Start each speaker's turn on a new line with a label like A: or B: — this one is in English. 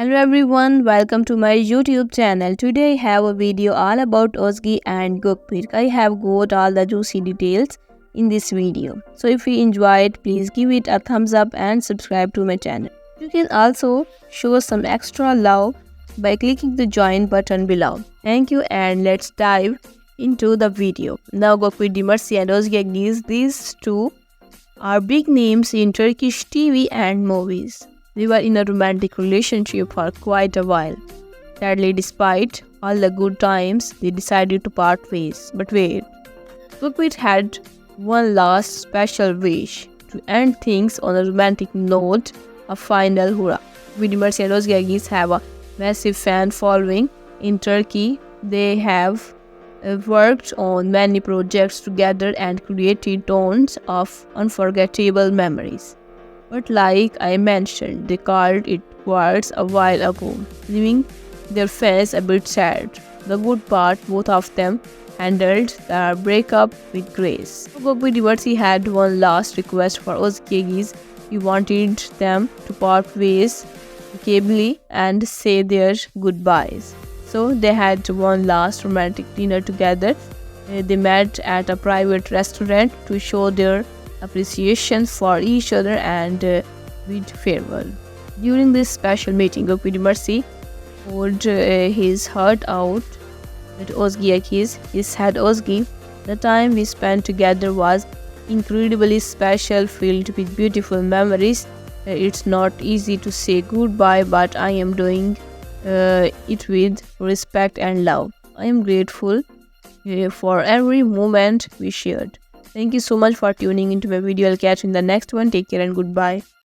A: Hello everyone, welcome to my YouTube channel. Today I have a video all about Ozgi and Gokpir. I have got all the juicy details in this video. So if you enjoy it, please give it a thumbs up and subscribe to my channel. You can also show some extra love by clicking the join button below. Thank you and let's dive into the video. Now Gokpir Demirci and Ozgi Agdiz, these two are big names in Turkish TV and movies. They were in a romantic relationship for quite a while. Sadly, despite all the good times, they decided to part ways. But wait, Gokpir had one last special wish to end things on a romantic note, a final hurrah. Vidimar and Ozgi have a massive fan following in Turkey. They have uh, worked on many projects together and created tons of unforgettable memories. But like I mentioned, they called it quits a while ago, leaving their fans a bit sad. The good part, both of them handled the breakup with grace. Gokpir Demirci had one last request for Ozkegis. He wanted them to part ways amicably and say their goodbyes. So they had one last romantic dinner together. Uh, they met at a private restaurant to show their appreciation for each other and uh, bid farewell. During this special meeting, Gokpir Demirci poured uh, his heart out at Ozgi Akiz. He said, Ozgi, the time we spent together was incredibly special, filled with beautiful memories. Uh, it's not easy to say goodbye, but I am doing uh, it with respect and love. I am grateful uh, for every moment we shared. Thank you so much for tuning into my video. I'll catch you in the next one. Take care and goodbye.